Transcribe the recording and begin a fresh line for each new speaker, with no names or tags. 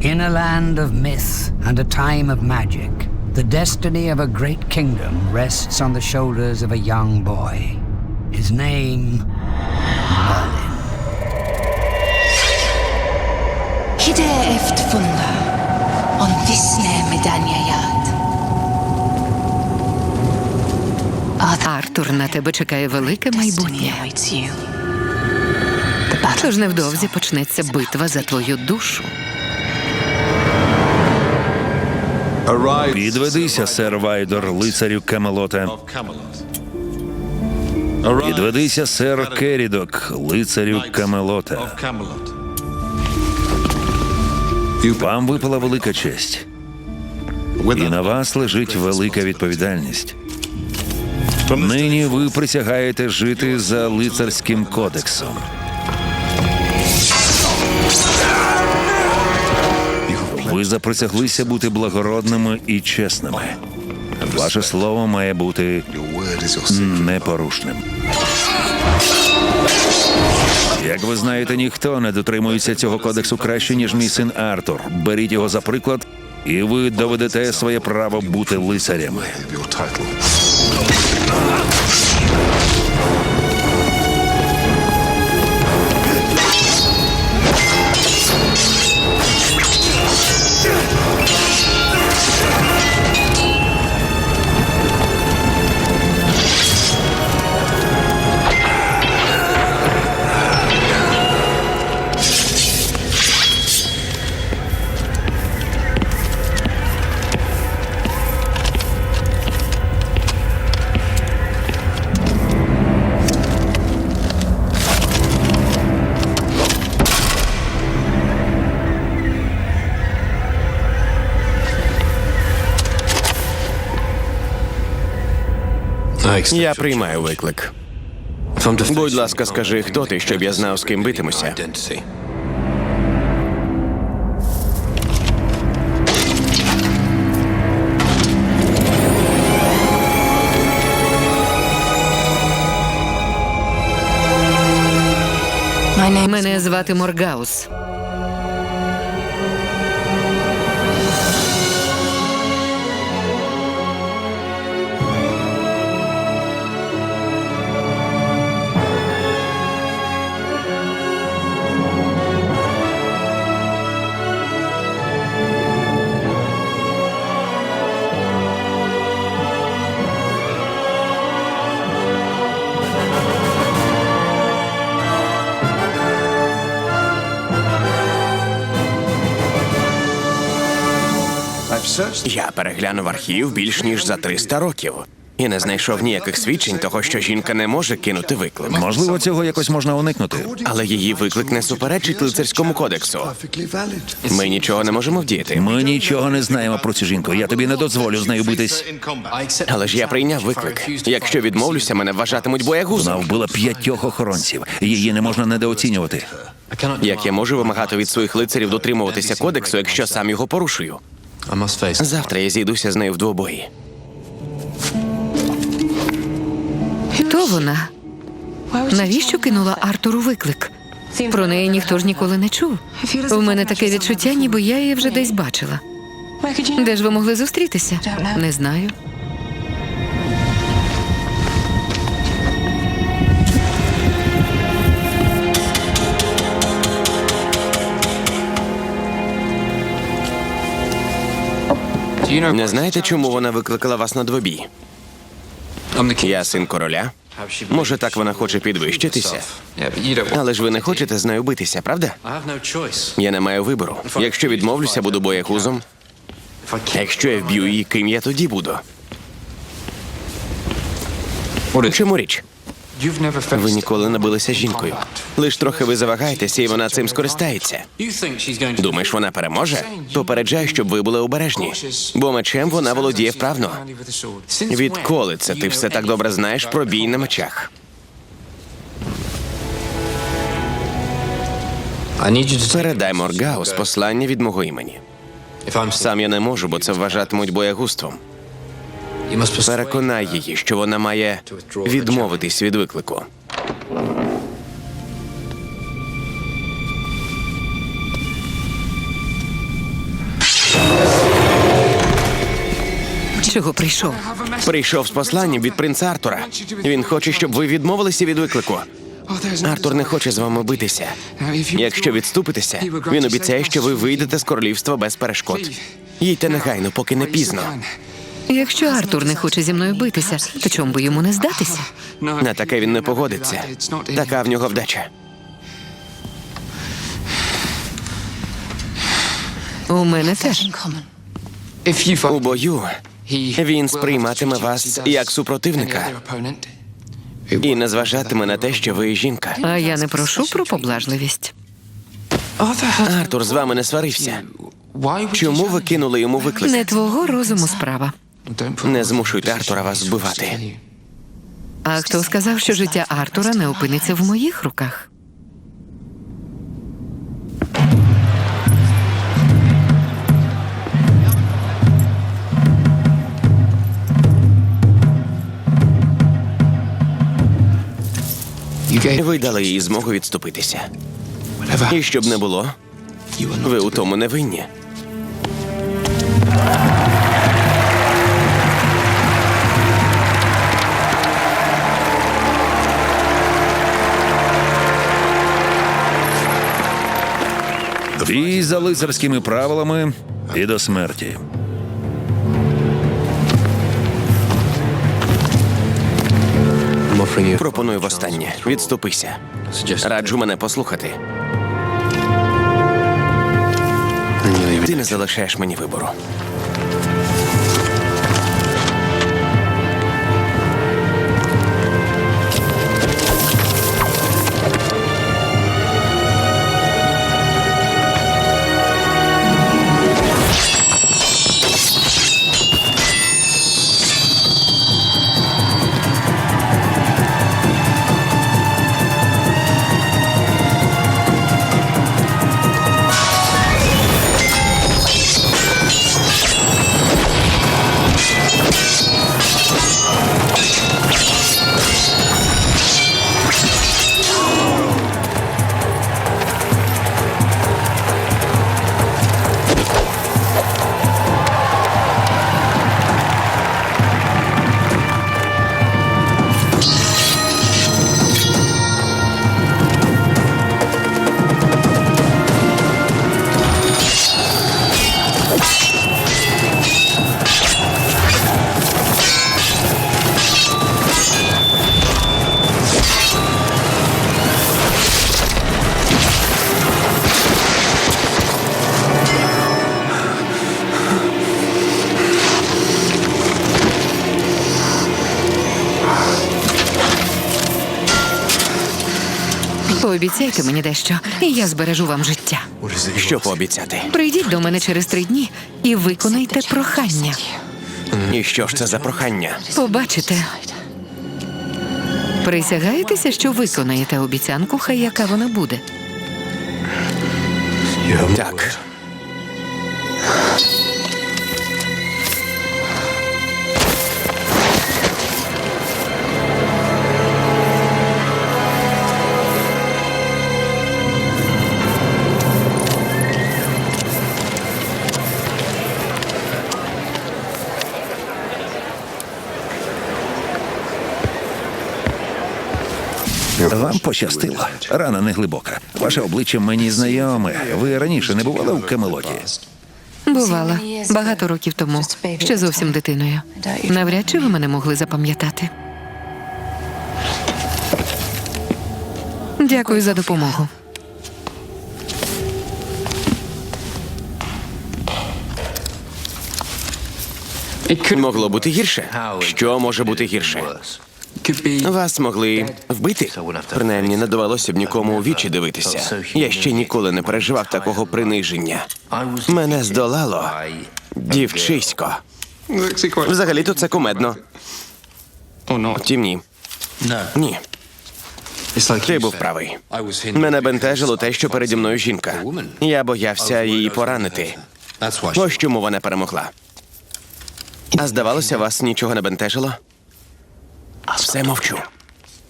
In a land of myth and a time of magic, the destiny of a great kingdom rests on the shoulders of a young boy. His name, Merlin.
Kide eftfulla on visne medanjajat.
Артур, на тебе чекає велике майбутнє.
awaits you. The battle
Тож невдовзі почнеться битва за твою душу.
Підведися, сер Вайдор, лицарю Камелота. Підведися, сер Керідок, лицарю Камелота. Вам випала велика честь, і на вас лежить велика відповідальність. Нині ви присягаєте жити за лицарським кодексом. Ви заприсяглися бути благородними і чесними. Ваше слово має бути непорушним. Як ви знаєте, ніхто не дотримується цього кодексу краще, ніж мій син Артур. Беріть його за приклад, і ви доведете своє право бути лицарями.
Я приймаю виклик. Будь ласка, скажи, хто ти, щоб я знав, з ким битимуся.
Мене звати Моргаус.
Я переглянув архів більш ніж за 300 років і не знайшов ніяких свідчень того, що жінка не може кинути виклик.
Можливо, цього якось можна уникнути.
Але її виклик не суперечить лицарському кодексу. Ми нічого не можемо вдіяти.
Ми нічого не знаємо про цю жінку. Я тобі не дозволю з нею битись.
Але ж я прийняв виклик. Якщо відмовлюся, мене вважатимуть
Вона
боягузом.
вбила п'ятьох охоронців. Її не можна недооцінювати.
Як я можу вимагати від своїх лицарів дотримуватися кодексу, якщо сам його порушую? Завтра я зійдуся з нею в двобої.
Хто вона? Навіщо кинула Артуру виклик? Про неї ніхто ж ніколи не чув. У мене таке відчуття, ніби я її вже десь бачила. Де ж ви могли зустрітися? Не знаю.
Не знаєте, чому вона викликала вас на двобій? Я син короля. Може, так вона хоче підвищитися. Але ж ви не хочете з нею битися, правда? Я не маю вибору. Якщо відмовлюся, буду боягузом. Якщо я вб'ю її, ким я тоді буду? Чому річ? Ви ніколи не билися з жінкою. Лиш трохи ви завагаєтеся, і вона цим скористається. Думаєш, вона переможе? Попереджаю, щоб ви були обережні. Бо мечем вона володіє вправно. Відколи це ти все так добре знаєш про бій на мечах? Передай Моргаус послання від мого імені. Сам я не можу, бо це вважатимуть боягузтвом. Переконай її, що вона має відмовитись від виклику.
Чого прийшов?
Прийшов з посланням від принца Артура. Він хоче, щоб ви відмовилися від виклику. Артур не хоче з вами битися. Якщо відступитеся, він обіцяє, що ви вийдете з королівства без перешкод. Їдьте негайно, поки не пізно.
Якщо Артур не хоче зі мною битися, то чому би йому не здатися?
На таке він не погодиться. Така в нього вдача.
У мене теж.
У бою він сприйматиме вас як супротивника і не зважатиме на те, що ви жінка.
А я не прошу про поблажливість.
Артур з вами не сварився. Чому ви кинули йому виклик?
Не твого розуму справа.
Не змушуйте Артура вас вбивати.
А хто сказав, що життя Артура не опиниться в моїх руках?
Ви дали їй змогу відступитися. І щоб не було, ви у тому не винні.
Бій за лицарськими правилами і до смерті.
Пропоную востаннє. Відступися. Раджу мене послухати. Ти не залишаєш мені вибору.
Пообіцяйте мені дещо, і я збережу вам життя.
Що пообіцяти?
Прийдіть до мене через три дні і виконайте прохання.
І що ж це за прохання?
Побачите. Присягаєтеся, що виконаєте обіцянку, хай яка вона буде.
Так.
Вам пощастило. Рана не глибока. Ваше обличчя мені знайоме. Ви раніше не бували в Камелоті?
Бувала багато років тому, ще зовсім дитиною. Навряд чи ви мене могли запам'ятати. Дякую за допомогу.
Могло бути гірше. Що може бути гірше? Вас могли вбити. Принаймні, не довелося б нікому у вічі дивитися. Я ще ніколи не переживав такого приниження. Мене здолало дівчисько. Взагалі-то це кумедно. Втім, ні. Ні. Ти був правий. Мене бентежило те, що переді мною жінка. Я боявся її поранити. Ось чому вона перемогла. А здавалося, вас нічого не бентежило? Все мовчу.